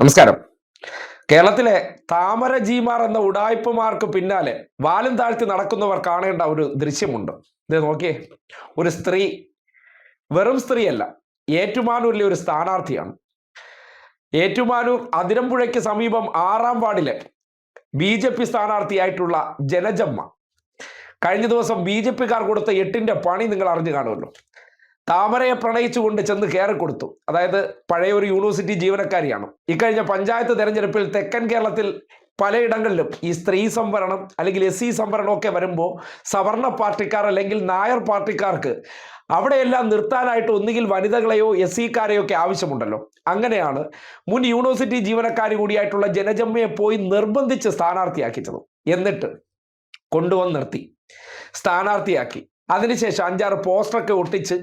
നമസ്കാരം. കേരളത്തിലെ താമര ജീമാർ എന്ന ഉടായ്പമാർക്ക് പിന്നാലെ വാലും താഴ്ത്തി നടക്കുന്നവർ കാണേണ്ട ഒരു ദൃശ്യമുണ്ട്. ഇത് നോക്കിയേ ഒരു സ്ത്രീ വെറും സ്ത്രീയല്ല ഏറ്റുമാനൂരിലെ ഒരു സ്ഥാനാർത്ഥിയാണ്. ഏറ്റുമാനൂർ അതിരമ്പുഴയ്ക്ക് സമീപം ആറാം വാർഡിലെ ബി ജെ പി സ്ഥാനാർത്ഥിയായിട്ടുള്ള ജനജമ്മ. കഴിഞ്ഞ ദിവസം ബി ജെ പിക്കാർ കൊടുത്ത എട്ടിന്റെ പണി നിങ്ങൾ അറിഞ്ഞു കാണുമല്ലോ. താമരയെ പ്രണയിച്ചുകൊണ്ട് ചെന്ന് കയറി കൊടുത്തു. അതായത് പഴയ ഒരു യൂണിവേഴ്സിറ്റി ജീവനക്കാരിയാണ്. ഇക്കഴിഞ്ഞ പഞ്ചായത്ത് തെരഞ്ഞെടുപ്പിൽ തെക്കൻ കേരളത്തിൽ പലയിടങ്ങളിലും ഈ സ്ത്രീ സംവരണം അല്ലെങ്കിൽ എസ് സി സംവരണം ഒക്കെ വരുമ്പോൾ സവർണ പാർട്ടിക്കാർ അല്ലെങ്കിൽ നായർ പാർട്ടിക്കാർക്ക് അവിടെയെല്ലാം നിർത്താനായിട്ട് ഒന്നുകിൽ വനിതകളെയോ എസ് സിക്കാരെയോ ഒക്കെ ആവശ്യമുണ്ടല്ലോ. അങ്ങനെയാണ് മുൻ യൂണിവേഴ്സിറ്റി ജീവനക്കാരി കൂടിയായിട്ടുള്ള ജനജമ്മയെ പോയി നിർബന്ധിച്ച് സ്ഥാനാർത്ഥിയാക്കിച്ചത്. എന്നിട്ട് കൊണ്ടുവന്ന് നിർത്തി. സ്ഥാനാർത്ഥിയാക്കി. അതിനുശേഷം അഞ്ചാറ് പോസ്റ്ററൊക്കെ ഒട്ടിച്ച്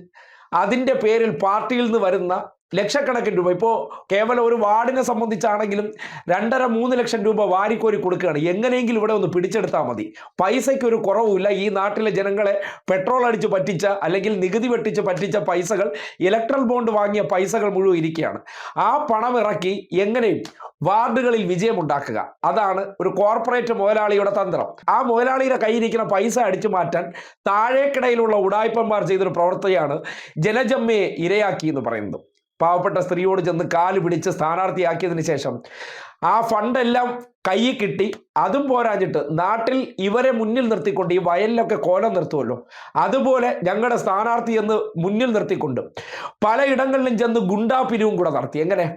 അതിന്റെ പേരിൽ പാർട്ടിയിൽ നിന്ന് വരുന്ന ലക്ഷക്കണക്കിന് രൂപ. ഇപ്പോൾ കേവലം ഒരു വാർഡിനെ സംബന്ധിച്ചാണെങ്കിലും രണ്ടര മൂന്ന് ലക്ഷം രൂപ വാരിക്കോരി കൊടുക്കുകയാണ്. എങ്ങനെയെങ്കിലും ഇവിടെ ഒന്ന് പിടിച്ചെടുത്താൽ മതി. പൈസയ്ക്ക് ഒരു കുറവുമില്ല. ഈ നാട്ടിലെ ജനങ്ങളെ പെട്രോൾ അടിച്ച് പറ്റിച്ച അല്ലെങ്കിൽ നികുതി വെട്ടിച്ച് പറ്റിച്ച പൈസകൾ ഇലക്ട്രൽ ബോണ്ട് വാങ്ങിയ പൈസകൾ മുഴുവൻ ഇരിക്കുകയാണ്. ആ പണം ഇറക്കി എങ്ങനെയും വാർഡുകളിൽ വിജയമുണ്ടാക്കുക? അതാണ് ഒരു കോർപ്പറേറ്റ് മുതലാളിയുടെ തന്ത്രം. ആ മുതലാളിയുടെ കയ്യിരിക്കുന്ന പൈസ അടിച്ചു മാറ്റാൻ താഴേക്കിടയിലുള്ള ഉടായ്പന്മാർ ചെയ്തൊരു പ്രവൃത്തിയാണ് ജനജമ്മയെ ഇരയാക്കി എന്ന് പറയുന്നത്. പാവപ്പെട്ട സ്ത്രീയോട് ചെന്ന് കാൽ പിടിച്ച് സ്ഥാനാർത്ഥിയാക്കിയതിന് ശേഷം ആ ഫണ്ടെല്ലാം കൈ കിട്ടി. അതും പോരാഞ്ഞിട്ട് നാട്ടിൽ ഇവരെ മുന്നിൽ നിർത്തിക്കൊണ്ട് ഈ വയലിലൊക്കെ കോലം നിർത്തുമല്ലോ അതുപോലെ ഞങ്ങളുടെ സ്ഥാനാർത്ഥി എന്ന് മുന്നിൽ നിർത്തിക്കൊണ്ട് പലയിടങ്ങളിലും ചെന്ന് ഗുണ്ടാ പിരിവും കൂടെ നടത്തി. എങ്ങനെ?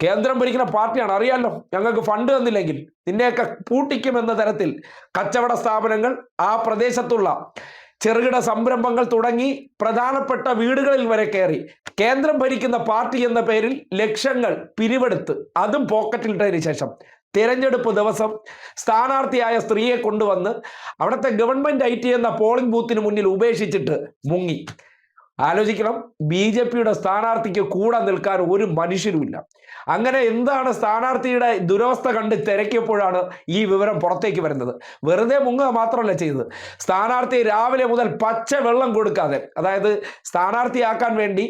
കേന്ദ്രം ഭരിക്കുന്ന പാർട്ടിയാണ്. അറിയാമല്ലോ ഞങ്ങൾക്ക് ഫണ്ട് തന്നില്ലെങ്കിൽ നിന്നെയൊക്കെ പൂട്ടിക്കുമെന്ന തരത്തിൽ കച്ചവട സ്ഥാപനങ്ങൾ ആ പ്രദേശത്തുള്ള ചെറുകിട സംരംഭങ്ങൾ തുടങ്ങി പ്രധാനപ്പെട്ട വീടുകളിൽ വരെ കയറി. കേന്ദ്രം ഭരിക്കുന്ന പാർട്ടി എന്ന പേരിൽ ലക്ഷങ്ങൾ പിരിവെടുത്ത് അതും പോക്കറ്റിലിട്ടതിന് ശേഷം. തിരഞ്ഞെടുപ്പ് ദിവസം സ്ഥാനാർത്ഥിയായ സ്ത്രീയെ കൊണ്ടുവന്ന് അവിടുത്തെ ഗവൺമെന്റ് ഐ എന്ന പോളിംഗ് ബൂത്തിന് മുന്നിൽ ഉപേക്ഷിച്ചിട്ട് മുങ്ങി. ആലോചിക്കണം. ബി ജെ പിയുടെ സ്ഥാനാർത്ഥിക്ക് കൂടെ നിൽക്കാൻ ഒരു മനുഷ്യരുമില്ല അങ്ങനെ എന്താണ് സ്ഥാനാർത്ഥിയുടെ ദുരവസ്ഥ കണ്ട് തിരക്കിയപ്പോഴാണ് ഈ വിവരം പുറത്തേക്ക് വരുന്നത്. വെറുതെ മുങ്ങുക മാത്രമല്ല ചെയ്തത്. സ്ഥാനാർത്ഥി രാവിലെ മുതൽ പച്ച വെള്ളം കൊടുക്കാതെ അതായത് സ്ഥാനാർത്ഥിയാക്കാൻ വേണ്ടി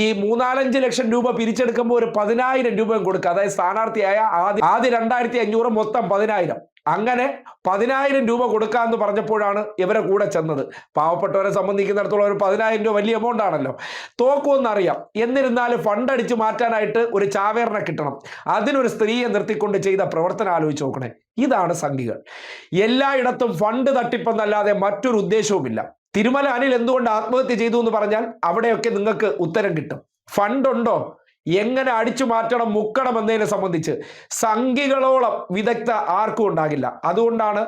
ഈ മൂന്നാലഞ്ച് ലക്ഷം രൂപ പിരിച്ചെടുക്കുമ്പോൾ ഒരു പതിനായിരം രൂപയും കൊടുക്കുക. അതായത് സ്ഥാനാർത്ഥിയായ ആദ്യ ആദ്യ രണ്ടായിരത്തി അഞ്ഞൂറ് മൊത്തം പതിനായിരം. അങ്ങനെ പതിനായിരം രൂപ കൊടുക്കാമെന്ന് പറഞ്ഞപ്പോഴാണ് ഇവരെ കൂടെ ചെന്നത്. പാവപ്പെട്ടവരെ സംബന്ധിക്കുന്നിടത്തോളം ഒരു പതിനായിരം രൂപ വലിയ എമൗണ്ട് ആണല്ലോ. തോക്കുമെന്നറിയാം എന്നിരുന്നാലും ഫണ്ട് അടിച്ചു മാറ്റാനായിട്ട് ഒരു ചാവേറിനെ കിട്ടണം. അതിനൊരു സ്ത്രീയെ നിർത്തിക്കൊണ്ട് ചെയ്ത പ്രവർത്തനം ആലോചിച്ച് നോക്കണേ. ഇതാണ് സംഘികൾ. എല്ലായിടത്തും ഫണ്ട് തട്ടിപ്പെന്നല്ലാതെ മറ്റൊരു ഉദ്ദേശവുമില്ല. തിരുമല അനിൽ എന്തുകൊണ്ട് ആത്മഹത്യ ചെയ്തു എന്ന് പറഞ്ഞാൽ അവിടെയൊക്കെ നിങ്ങൾക്ക് ഉത്തരം കിട്ടും. ഫണ്ട് ഉണ്ടോ? എങ്ങനെ അടിച്ചു മാറ്റണം മുക്കണം എന്നതിനെ സംബന്ധിച്ച് സംഖ്യകളോളം വിദഗ്ധ ആർക്കും ഉണ്ടാകില്ല. അതുകൊണ്ടാണ്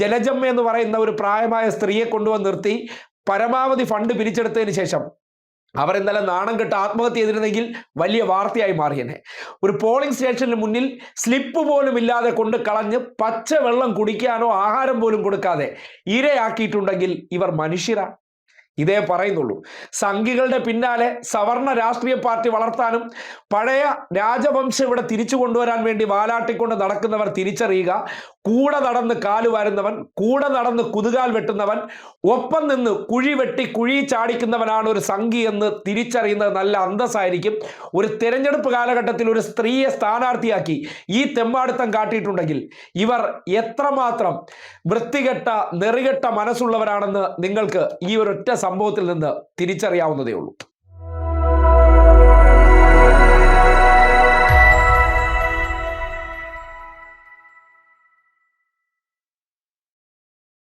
ജലജമ്മ എന്ന് പറയുന്ന ഒരു പ്രായമായ സ്ത്രീയെ കൊണ്ടുവന്ന് നിർത്തി പരമാവധി ഫണ്ട് പിരിച്ചെടുത്തതിന് ശേഷം അവർ എന്തായാലും നാണം കെട്ട് ആത്മഹത്യ ചെയ്തിരുന്നെങ്കിൽ വലിയ വാർത്തയായി മാറിയനെ. ഒരു പോളിംഗ് സ്റ്റേഷന് മുന്നിൽ സ്ലിപ്പ് പോലും ഇല്ലാതെ കൊണ്ട് കളഞ്ഞ് പച്ച വെള്ളം കുടിക്കാനോ ആഹാരം പോലും കൊടുക്കാതെ ഇരയാക്കിയിട്ടുണ്ടെങ്കിൽ ഇവർ മനുഷ്യരാണ് ഇതേ പറയുന്നുള്ളൂ. സംഘികളുടെ പിന്നാലെ സവർണ രാഷ്ട്രീയ പാർട്ടി വളർത്താനും പഴയ രാജവംശം ഇവിടെ തിരിച്ചു കൊണ്ടുവരാൻ വേണ്ടി വാലാട്ടിക്കൊണ്ട് നടക്കുന്നവർ തിരിച്ചറിയുക. കൂടെ നടന്ന് കാൽ വാരുന്നവൻ കൂടെ നടന്ന് കുതുകാൽ വെട്ടുന്നവൻ ഒപ്പം നിന്ന് കുഴി വെട്ടി കുഴി ചാടിക്കുന്നവനാണ് ഒരു സംഘി എന്ന് തിരിച്ചറിയുന്നത് നല്ല അന്തസ്സായിരിക്കും. ഒരു തിരഞ്ഞെടുപ്പ് കാലഘട്ടത്തിൽ ഒരു സ്ത്രീയെ സ്ഥാനാർത്ഥിയാക്കി ഈ തെമ്മാടിത്തം കാട്ടിയിട്ടുണ്ടെങ്കിൽ ഇവർ എത്രമാത്രം വൃത്തികെട്ട നെറികെട്ട മനസ്സുള്ളവരാണെന്ന് നിങ്ങൾക്ക് ഈ ഒരൊറ്റ സംഭവത്തിൽ നിന്ന് തിരിച്ചറിയാവുന്നതേ ഉള്ളൂ.